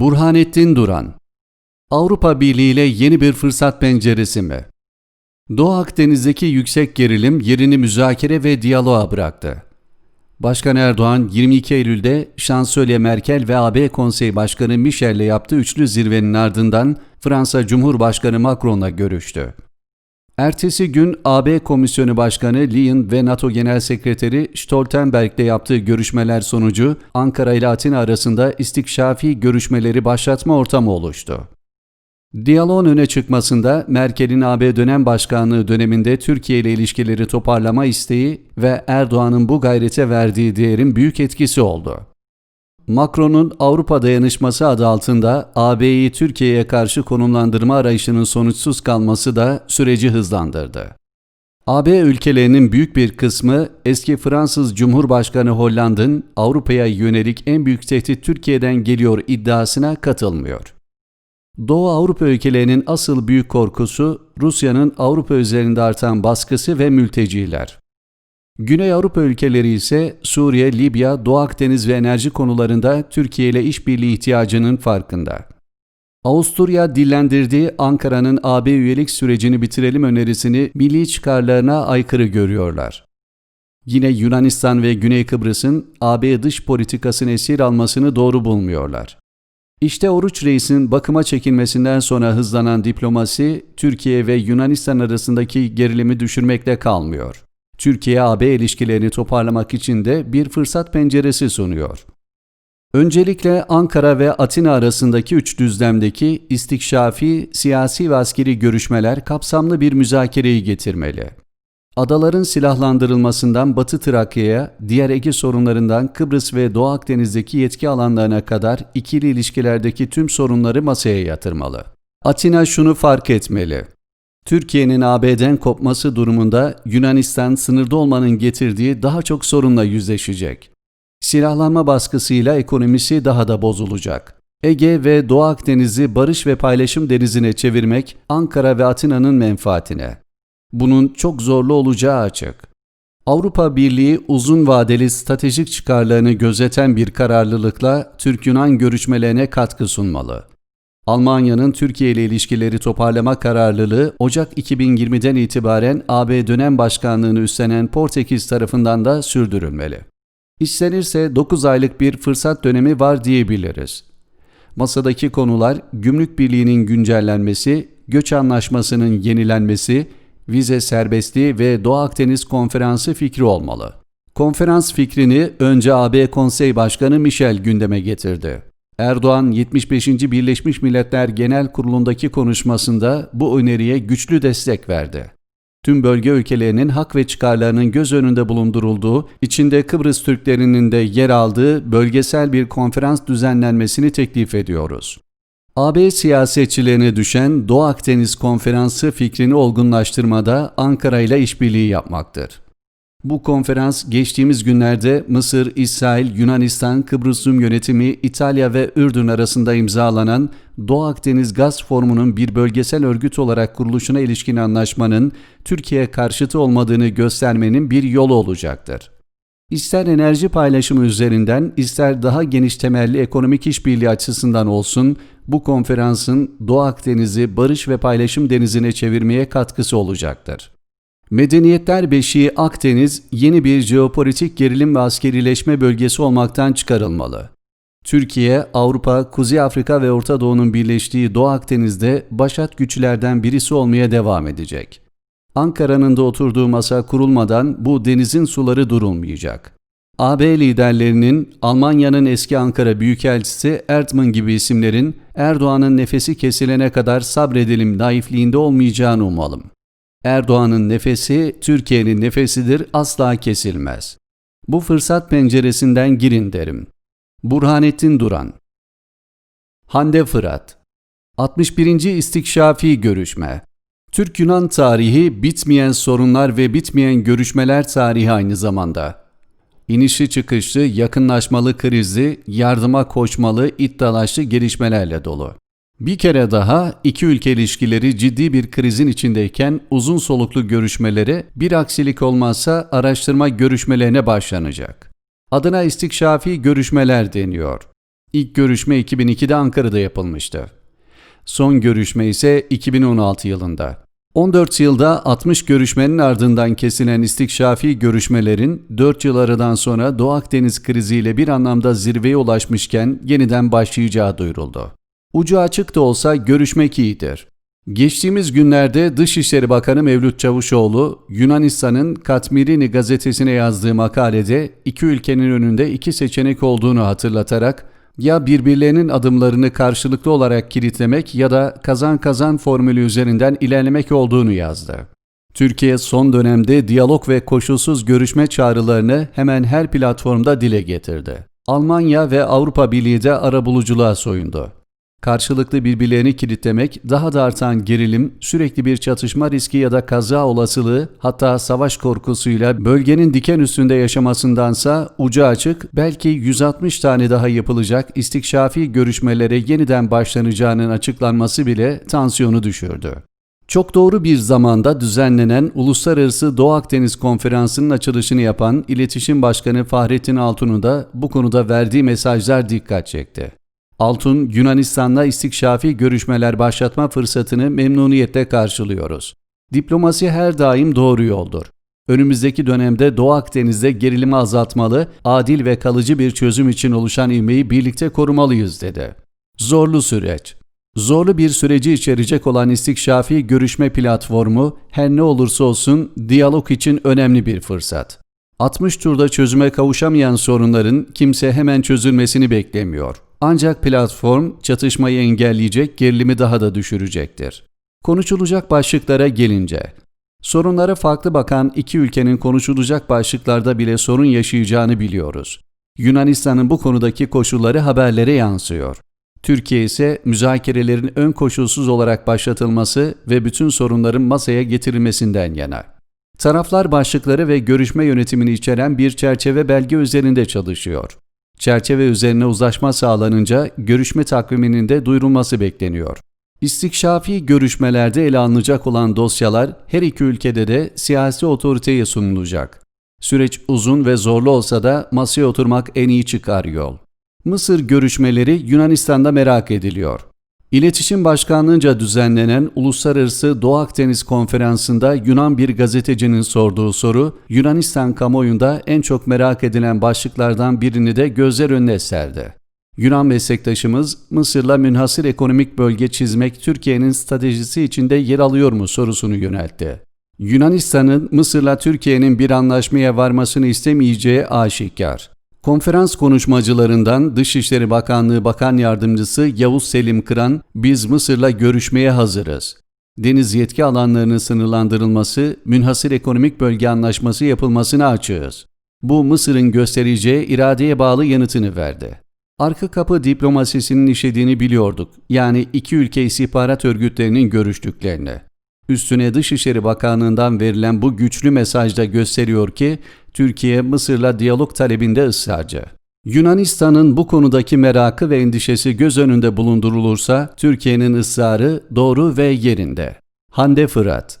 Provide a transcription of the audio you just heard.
Burhanettin Duran Avrupa Birliği ile yeni bir fırsat penceresi mi? Doğu Akdeniz'deki yüksek gerilim yerini müzakere ve diyaloğa bıraktı. Başkan Erdoğan 22 Eylül'de Şansölye Merkel ve AB Konseyi Başkanı Michel'le yaptığı üçlü zirvenin ardından Fransa Cumhurbaşkanı Macron'la görüştü. Ertesi gün AB Komisyonu Başkanı Lyon ve NATO Genel Sekreteri Stoltenberg'le yaptığı görüşmeler sonucu Ankara ile Atina arasında istikşafi görüşmeleri başlatma ortamı oluştu. Diyaloğun öne çıkmasında Merkel'in AB dönem başkanlığı döneminde Türkiye ile ilişkileri toparlama isteği ve Erdoğan'ın bu gayrete verdiği değerin büyük etkisi oldu. Macron'un Avrupa Dayanışması adı altında AB'yi Türkiye'ye karşı konumlandırma arayışının sonuçsuz kalması da süreci hızlandırdı. AB ülkelerinin büyük bir kısmı eski Fransız Cumhurbaşkanı Hollande'ın Avrupa'ya yönelik en büyük tehdit Türkiye'den geliyor iddiasına katılmıyor. Doğu Avrupa ülkelerinin asıl büyük korkusu Rusya'nın Avrupa üzerinde artan baskısı ve mülteciler. Güney Avrupa ülkeleri ise Suriye, Libya, Doğu Akdeniz ve enerji konularında Türkiye ile işbirliği ihtiyacının farkında. Avusturya dillendirdiği Ankara'nın AB üyelik sürecini bitirelim önerisini milli çıkarlarına aykırı görüyorlar. Yine Yunanistan ve Güney Kıbrıs'ın AB dış politikasını esir almasını doğru bulmuyorlar. İşte Oruç Reis'in bakıma çekilmesinden sonra hızlanan diplomasi, Türkiye ve Yunanistan arasındaki gerilimi düşürmekle kalmıyor. Türkiye-AB ilişkilerini toparlamak için de bir fırsat penceresi sunuyor. Öncelikle Ankara ve Atina arasındaki üç düzlemdeki istikşafi, siyasi ve askeri görüşmeler kapsamlı bir müzakereyi getirmeli. Adaların silahlandırılmasından Batı Trakya'ya, diğer Ege sorunlarından Kıbrıs ve Doğu Akdeniz'deki yetki alanlarına kadar ikili ilişkilerdeki tüm sorunları masaya yatırmalı. Atina şunu fark etmeli. Türkiye'nin AB'den kopması durumunda Yunanistan sınırda olmanın getirdiği daha çok sorunla yüzleşecek. Silahlanma baskısıyla ekonomisi daha da bozulacak. Ege ve Doğu Akdeniz'i barış ve paylaşım denizine çevirmek Ankara ve Atina'nın menfaatine. Bunun çok zorlu olacağı açık. Avrupa Birliği uzun vadeli stratejik çıkarlarını gözeten bir kararlılıkla Türk-Yunan görüşmelerine katkı sunmalı. Almanya'nın Türkiye ile ilişkileri toparlama kararlılığı Ocak 2020'den itibaren AB dönem başkanlığını üstlenen Portekiz tarafından da sürdürülmeli. İstenirse 9 aylık bir fırsat dönemi var diyebiliriz. Masadaki konular gümrük birliğinin güncellenmesi, göç anlaşmasının yenilenmesi, vize serbestliği ve Doğu Akdeniz Konferansı fikri olmalı. Konferans fikrini önce AB Konsey Başkanı Michel gündeme getirdi. Erdoğan 75. Birleşmiş Milletler Genel Kurulu'ndaki konuşmasında bu öneriye güçlü destek verdi. Tüm bölge ülkelerinin hak ve çıkarlarının göz önünde bulundurulduğu, içinde Kıbrıs Türklerinin de yer aldığı bölgesel bir konferans düzenlenmesini teklif ediyoruz. AB siyasetçilerine düşen Doğu Akdeniz Konferansı fikrini olgunlaştırmada Ankara ile işbirliği yapmaktır. Bu konferans geçtiğimiz günlerde Mısır, İsrail, Yunanistan, Kıbrıs Rum yönetimi, İtalya ve Ürdün arasında imzalanan Doğu Akdeniz Gaz Formu'nun bir bölgesel örgüt olarak kuruluşuna ilişkin anlaşmanın Türkiye karşıtı olmadığını göstermenin bir yolu olacaktır. İster enerji paylaşımı üzerinden, ister daha geniş temelli ekonomik işbirliği açısından olsun, bu konferansın Doğu Akdeniz'i barış ve paylaşım denizine çevirmeye katkısı olacaktır. Medeniyetler beşiği Akdeniz yeni bir jeopolitik gerilim ve askerileşme bölgesi olmaktan çıkarılmalı. Türkiye, Avrupa, Kuzey Afrika ve Orta Doğu'nun birleştiği Doğu Akdeniz'de başat güçlerden birisi olmaya devam edecek. Ankara'nın da oturduğu masa kurulmadan bu denizin suları durulmayacak. AB liderlerinin Almanya'nın eski Ankara Büyükelçisi Erdman gibi isimlerin Erdoğan'ın nefesi kesilene kadar sabredelim naifliğinde olmayacağını umalım. Erdoğan'ın nefesi Türkiye'nin nefesidir asla kesilmez. Bu fırsat penceresinden girin derim. Burhanettin Duran Hande Fırat 61. İstikşafi Görüşme Türk-Yunan tarihi bitmeyen sorunlar ve bitmeyen görüşmeler tarihi aynı zamanda. İnişli çıkışlı, yakınlaşmalı krizli, yardıma koşmalı, iddialaşlı gelişmelerle dolu. Bir kere daha iki ülke ilişkileri ciddi bir krizin içindeyken uzun soluklu görüşmeleri bir aksilik olmazsa araştırma görüşmelerine başlanacak. Adına istikşafi görüşmeler deniyor. İlk görüşme 2002'de Ankara'da yapılmıştı. Son görüşme ise 2016 yılında. 14 yılda 60 görüşmenin ardından kesilen istikşafi görüşmelerin 4 yıl aradan sonra Doğu Akdeniz kriziyle bir anlamda zirveye ulaşmışken yeniden başlayacağı duyuruldu. Ucu açık da olsa görüşmek iyidir. Geçtiğimiz günlerde Dışişleri Bakanı Mevlüt Çavuşoğlu, Yunanistan'ın Katmirini gazetesine yazdığı makalede iki ülkenin önünde iki seçenek olduğunu hatırlatarak ya birbirlerinin adımlarını karşılıklı olarak kilitlemek ya da kazan kazan formülü üzerinden ilerlemek olduğunu yazdı. Türkiye son dönemde diyalog ve koşulsuz görüşme çağrılarını hemen her platformda dile getirdi. Almanya ve Avrupa Birliği de arabuluculuğa soyundu. Karşılıklı birbirlerini kilitlemek, daha da artan gerilim, sürekli bir çatışma riski ya da kaza olasılığı, hatta savaş korkusuyla bölgenin diken üstünde yaşamasındansa ucu açık, belki 160 tane daha yapılacak istikşafi görüşmelere yeniden başlanacağının açıklanması bile tansiyonu düşürdü. Çok doğru bir zamanda düzenlenen Uluslararası Doğu Akdeniz Konferansı'nın açılışını yapan İletişim Başkanı Fahrettin Altun'un da bu konuda verdiği mesajlar dikkat çekti. Altun, Yunanistan'la istikşafi görüşmeler başlatma fırsatını memnuniyetle karşılıyoruz. Diplomasi her daim doğru yoldur. Önümüzdeki dönemde Doğu Akdeniz'de gerilimi azaltmalı, adil ve kalıcı bir çözüm için oluşan ivmeyi birlikte korumalıyız dedi. Zorlu süreç. Zorlu bir süreci içerecek olan istikşafi görüşme platformu her ne olursa olsun diyalog için önemli bir fırsat. 60 turda çözüme kavuşamayan sorunların kimse hemen çözülmesini beklemiyor. Ancak platform çatışmayı engelleyecek, gerilimi daha da düşürecektir. Konuşulacak başlıklara gelince, sorunlara farklı bakan iki ülkenin konuşulacak başlıklarda bile sorun yaşayacağını biliyoruz. Yunanistan'ın bu konudaki koşulları haberlere yansıyor. Türkiye ise müzakerelerin ön koşulsuz olarak başlatılması ve bütün sorunların masaya getirilmesinden yana. Taraflar başlıkları ve görüşme yönetimini içeren bir çerçeve belge üzerinde çalışıyor. Çerçeve üzerine uzlaşma sağlanınca görüşme takviminin de duyurulması bekleniyor. İstikşafi görüşmelerde ele alınacak olan dosyalar her iki ülkede de siyasi otoriteye sunulacak. Süreç uzun ve zorlu olsa da masaya oturmak en iyi çıkar yol. Mısır görüşmeleri Yunanistan'da merak ediliyor. İletişim Başkanlığı'nca düzenlenen Uluslararası Doğu Akdeniz Konferansı'nda Yunan bir gazetecinin sorduğu soru, Yunanistan kamuoyunda en çok merak edilen başlıklardan birini de gözler önüne serdi. Yunan meslektaşımız, Mısır'la münhasır ekonomik bölge çizmek Türkiye'nin stratejisi içinde yer alıyor mu sorusunu yöneltti. Yunanistan'ın Mısır'la Türkiye'nin bir anlaşmaya varmasını istemeyeceği aşikar. Konferans konuşmacılarından Dışişleri Bakanlığı Bakan Yardımcısı Yavuz Selim Kıran, biz Mısır'la görüşmeye hazırız. Deniz yetki alanlarının sınırlandırılması, münhasır ekonomik bölge anlaşması yapılmasına açığız. Bu Mısır'ın göstereceği iradeye bağlı yanıtını verdi. Arka kapı diplomasisinin işlediğini biliyorduk. Yani iki ülke istihbarat örgütlerinin görüştüklerini. Üstüne Dışişleri Bakanlığı'ndan verilen bu güçlü mesajda gösteriyor ki Türkiye Mısır'la diyalog talebinde ısrarcı. Yunanistan'ın bu konudaki merakı ve endişesi göz önünde bulundurulursa Türkiye'nin ısrarı doğru ve yerinde. Hande Fırat